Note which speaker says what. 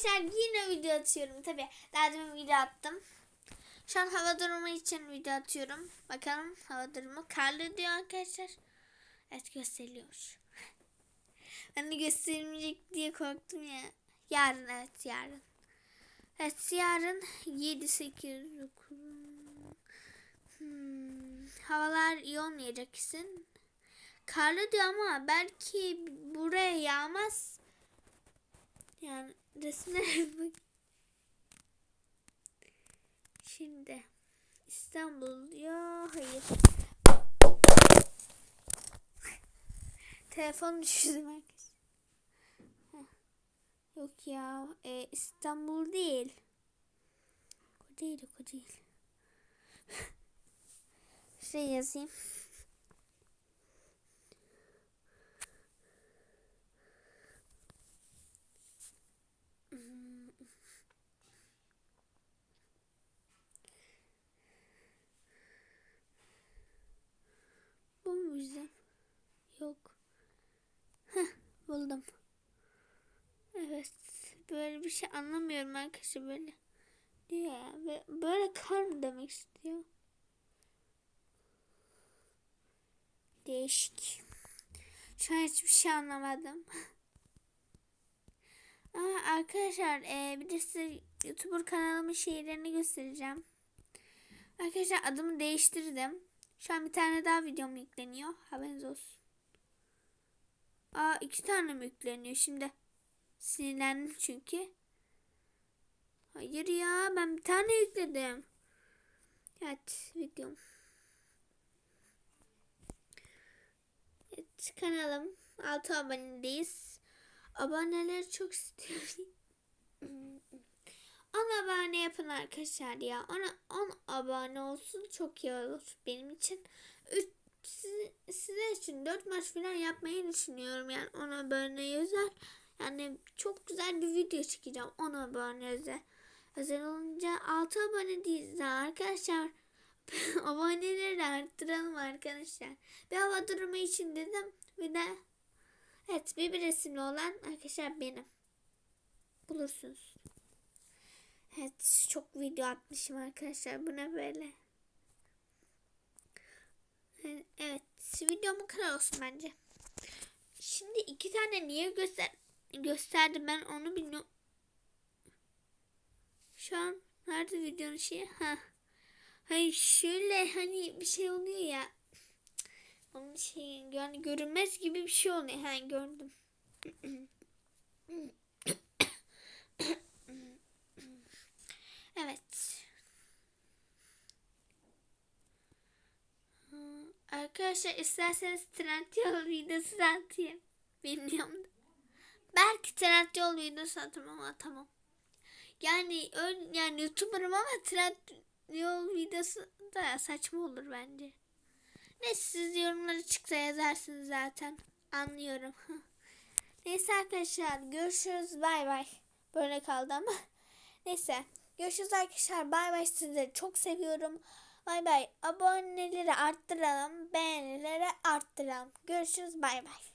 Speaker 1: arkadaşlar yine video atıyorum tabi. Daha demin video attım. Şu an hava durumu için video atıyorum. Bakalım hava durumu. Karlı diyor arkadaşlar. Evet gösteriliyor. Ben de gösterilmeyecek diye korktum ya. Yarın evet yarın. Evet yarın 7 8 9 hmm, havalar iyi olmayacak kesin. Karlı diyor ama belki buraya yağmaz. Yani resimlere bak. Şimdi İstanbul diyor. Hayır. Telefon düşürdüm herkes. Yok ya. e, İstanbul değil. O değil o değil. şey yazayım. Bu mu bizim? Yok. Heh, buldum. Evet. Böyle bir şey anlamıyorum arkadaşlar böyle. Diyor ya. Böyle kar mı demek istiyor? Değişik. Şu an hiçbir şey anlamadım. Aa, arkadaşlar e, bir de size YouTuber kanalımın şeylerini göstereceğim. Arkadaşlar adımı değiştirdim. Şu an bir tane daha videom yükleniyor. Haberiniz olsun. Aa iki tane mi yükleniyor şimdi? Sinirlendim çünkü. Hayır ya ben bir tane yükledim. Evet videom. Evet kanalım 6 abonedeyiz. Aboneleri çok istiyorum. 10 abone yapın arkadaşlar ya. 10, 10 abone olsun çok iyi olur benim için. 3 size, için 4 maç falan yapmayı düşünüyorum. Yani 10 abone özel. Yani çok güzel bir video çekeceğim 10 abone özel. Özel olunca 6 abone değiliz arkadaşlar. Aboneleri arttıralım arkadaşlar. Bir hava durumu için dedim. Bir de evet bir, bir resimli olan arkadaşlar benim. Bulursunuz. Evet çok video atmışım arkadaşlar. Bu ne böyle? Evet videom bu kadar olsun bence. Şimdi iki tane niye göster gösterdim ben onu bilmiyorum. Şu an nerede videonun şeyi? Ha. Hayır şöyle hani bir şey oluyor ya. Onun şey yani görünmez gibi bir şey oluyor. Ha gördüm. Evet. Arkadaşlar isterseniz Trendyol videosu da atayım. Bilmiyorum. Belki Trendyol videosu atarım ama tamam. Yani ön, yani YouTuber'ım ama Trendyol videosu da saçma olur bence. Ne siz yorumları çıksa yazarsınız zaten. Anlıyorum. Neyse arkadaşlar görüşürüz. Bay bay. Böyle kaldı ama. Neyse. Görüşürüz arkadaşlar. Bay bay. Sizleri çok seviyorum. Bay bay. Aboneleri arttıralım. Beğenileri arttıralım. Görüşürüz. Bay bay.